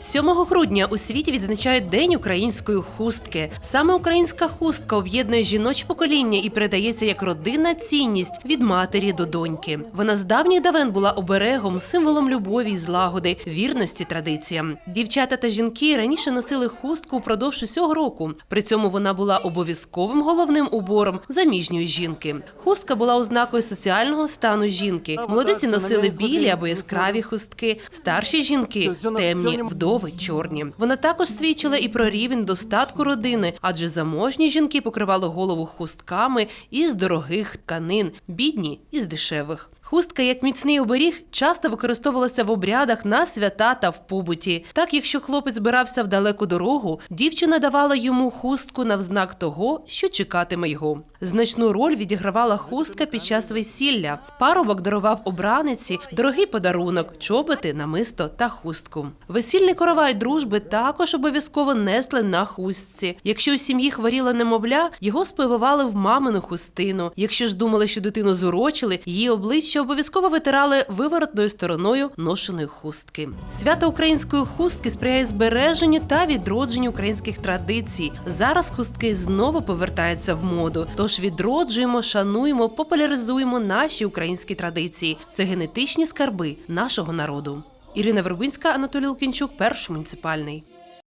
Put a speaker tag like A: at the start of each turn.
A: 7 грудня у світі відзначають День української хустки. Саме українська хустка об'єднує жіноче покоління і передається як родинна цінність від матері до доньки. Вона з давніх давен була оберегом, символом любові і злагоди, вірності традиціям. Дівчата та жінки раніше носили хустку впродовж усього року. При цьому вона була обов'язковим головним убором заміжньої жінки. Хустка була ознакою соціального стану жінки. Молодиці носили білі або яскраві хустки, старші жінки темні, вдови чорні. Вона також свідчила і про рівень достатку родини, адже заможні жінки покривали голову хустками із дорогих тканин, бідні із дешевих. Хустка, як міцний оберіг, часто використовувалася в обрядах на свята та в побуті. Так, якщо хлопець збирався в далеку дорогу, дівчина давала йому хустку на знак того, що чекатиме його. Значну роль відігравала хустка під час весілля. Парубок дарував обраниці дорогий подарунок, чоботи, намисто та хустку. Весільний коровай дружби також обов'язково несли на хустці. Якщо у сім'ї хворіло немовля, його спивували в мамину хустину. Якщо ж думали, що дитину зурочили, її обличчя обов'язково витирали виворотною стороною ношеної хустки. Свято української хустки сприяє збереженню та відродженню українських традицій. Зараз хустки знову повертаються в моду. Тож відроджуємо, шануємо, популяризуємо наші українські традиції. Це генетичні скарби нашого народу. Ірина Вербинська, Анатолій Лукінчук, перший муніципальний.